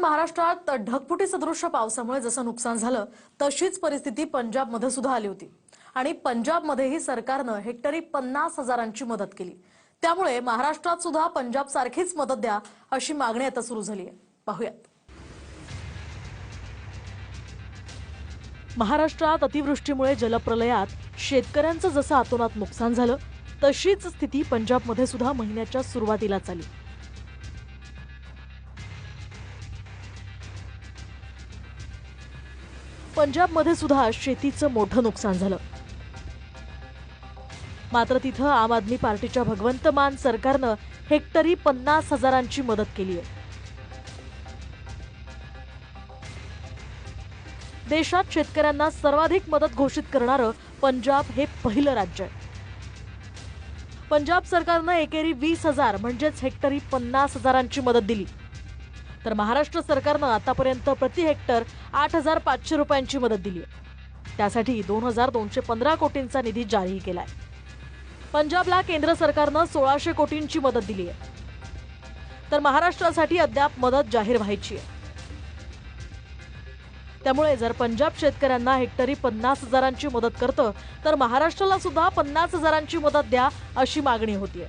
महाराष्ट्रात ढगफुटी सदृश्य पावसामुळे जसं नुकसान झालं तशीच परिस्थिती पंजाबमध्ये सुद्धा आली होती. आणि पंजाबमध्येही सरकारनं हेक्टरी पन्नास हजारांची मदत केली. त्यामुळे महाराष्ट्रात सुद्धा पंजाब सारखीच मदत द्या अशी मागणी आता सुरू झाली आहे. पाहूयात. महाराष्ट्रात अतिवृष्टीमुळे जलप्रलयात शेतकऱ्यांचं जसं आतोनात नुकसान झालं तशीच स्थिती पंजाबमध्ये सुद्धा महिन्याच्या सुरुवातीलाच आली पंजाबमध्ये सुद्धा शेतीचं मोठं नुकसान झालं. मात्र तिथं आम आदमी पार्टीच्या भगवंत मान सरकारनं हेक्टरी पन्नास हजारांची मदत केली आहे. देशात शेतकऱ्यांना सर्वाधिक मदत घोषित करणारं पंजाब हे पहिलं राज्य आहे. पंजाब सरकारनं एकेरी वीस हजार म्हणजेच हेक्टरी पन्नास हजारांची मदत दिली. तर महाराष्ट्र सरकारनं आतापर्यंत प्रति हेक्टर आठ हजार पाचशे रुपयांची मदत दिली आहे. त्यासाठी दोन हजार दोनशे पंधरा कोटींचा निधी जारी केलाय. पंजाबला केंद्र सरकारनं सोळाशे कोटींची मदत दिली आहे. तर महाराष्ट्रासाठी अद्याप मदत जाहीर व्हायची आहे. त्यामुळे जर पंजाब शेतकऱ्यांना हेक्टरी पन्नास हजारांची मदत करतं तर महाराष्ट्राला सुद्धा पन्नास हजारांची मदत द्या अशी मागणी होतीये.